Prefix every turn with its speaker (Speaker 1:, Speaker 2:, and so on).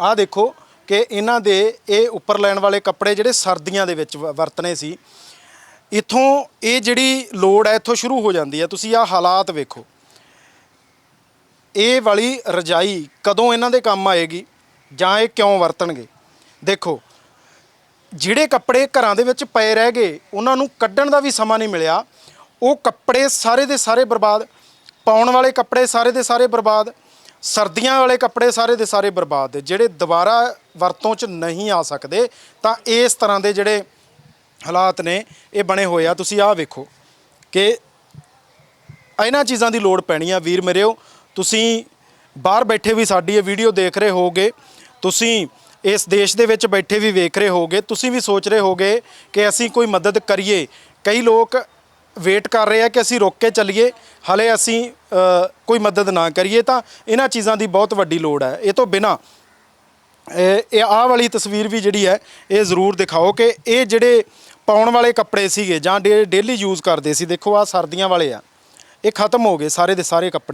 Speaker 1: ਆਹ ਦੇਖੋ ਕਿ ਇਹਨਾਂ ਦੇ ਇਹ ਉੱਪਰ ਲੈਣ ਵਾਲੇ ਕੱਪੜੇ ਜਿਹੜੇ ਸਰਦੀਆਂ ਦੇ ਵਿੱਚ ਵ- ਵਰਤਣੇ ਸੀ, ਇਥੋਂ ਇਹ ਜਿਹੜੀ ਲੋੜ ਹੈ, ਇੱਥੋਂ ਸ਼ੁਰੂ ਹੋ ਜਾਂਦੀ ਹੈ। ਤੁਸੀਂ ਆਹ ਹਾਲਾਤ ਵੇਖੋ। ਇਹ ਵਾਲੀ ਰਜਾਈ ਕਦੋਂ ਇਹਨਾਂ ਦੇ ਕੰਮ ਆਏਗੀ ਜਾਂ ਇਹ ਕਿਉਂ ਵਰਤਣਗੇ? ਦੇਖੋ, ਜਿਹੜੇ ਕੱਪੜੇ ਘਰਾਂ ਦੇ ਵਿੱਚ ਪਏ ਰਹਿ ਗਏ, ਉਹਨਾਂ ਨੂੰ ਕੱਢਣ ਦਾ ਵੀ ਸਮਾਂ ਨਹੀਂ ਮਿਲਿਆ। ਉਹ ਕੱਪੜੇ ਸਾਰੇ ਦੇ ਸਾਰੇ ਬਰਬਾਦ, ਪਾਉਣ ਵਾਲੇ ਕੱਪੜੇ ਸਾਰੇ ਦੇ ਸਾਰੇ ਬਰਬਾਦ ਸਰਦੀਆਂ ਵਾਲੇ ਕੱਪੜੇ ਸਾਰੇ ਦੇ ਸਾਰੇ ਬਰਬਾਦ ਜਿਹੜੇ ਦੁਬਾਰਾ ਵਰਤੋਂ 'ਚ ਨਹੀਂ ਆ ਸਕਦੇ, ਤਾਂ ਇਸ ਤਰ੍ਹਾਂ ਦੇ ਜਿਹੜੇ ਹਾਲਾਤ ਨੇ, ਇਹ ਬਣੇ ਹੋਏ ਆ। ਤੁਸੀਂ ਆਹ ਵੇਖੋ ਕਿ ਇਹਨਾਂ ਚੀਜ਼ਾਂ ਦੀ ਲੋੜ ਪੈਣੀ ਆ। ਵੀਰ ਮੇਰਿਓ ਤੁਸੀਂ ਬਾਹਰ ਬੈਠੇ ਵੀ ਸਾਡੀ ਇਹ ਵੀਡੀਓ ਦੇਖ ਰਹੇ ਹੋਗੇ ਤੁਸੀਂ ਇਸ ਦੇਸ਼ ਦੇ ਵਿੱਚ ਬੈਠੇ ਵੀ ਵੇਖ ਰਹੇ ਹੋਗੇ ਤੁਸੀਂ ਵੀ ਸੋਚ ਰਹੇ ਹੋਗੇ ਕਿ ਅਸੀਂ ਕੋਈ ਮਦਦ ਕਰੀਏ। ਕਈ ਲੋਕ ਵੇਟ ਕਰ ਰਹੇ ਆ ਕਿ ਅਸੀਂ ਰੁਕ ਕੇ ਚੱਲੀਏ, ਹਲੇ ਅਸੀਂ ਕੋਈ ਮਦਦ ਨਾ ਕਰੀਏ ਤਾਂ ਇਹਨਾਂ ਚੀਜ਼ਾਂ ਦੀ ਬਹੁਤ ਵੱਡੀ ਲੋੜ ਹੈ। ਇਹ ਤੋਂ ਬਿਨਾ ਇਹ ਆਹ ਵਾਲੀ ਤਸਵੀਰ ਵੀ ਜਿਹੜੀ ਹੈ, ਇਹ ਜ਼ਰੂਰ ਦਿਖਾਓ ਕਿ ਇਹ ਜਿਹੜੇ ਪਾਉਣ ਵਾਲੇ ਕੱਪੜੇ ਸੀਗੇ ਜਾਂ ਡੇਲੀ ਯੂਜ਼ ਕਰਦੇ ਸੀ, ਦੇਖੋ ਆਹ ਸਰਦੀਆਂ ਵਾਲੇ ਆ, ਇਹ ਖਤਮ ਹੋ ਗਏ ਸਾਰੇ ਦੇ ਸਾਰੇ ਕੱਪੜੇ।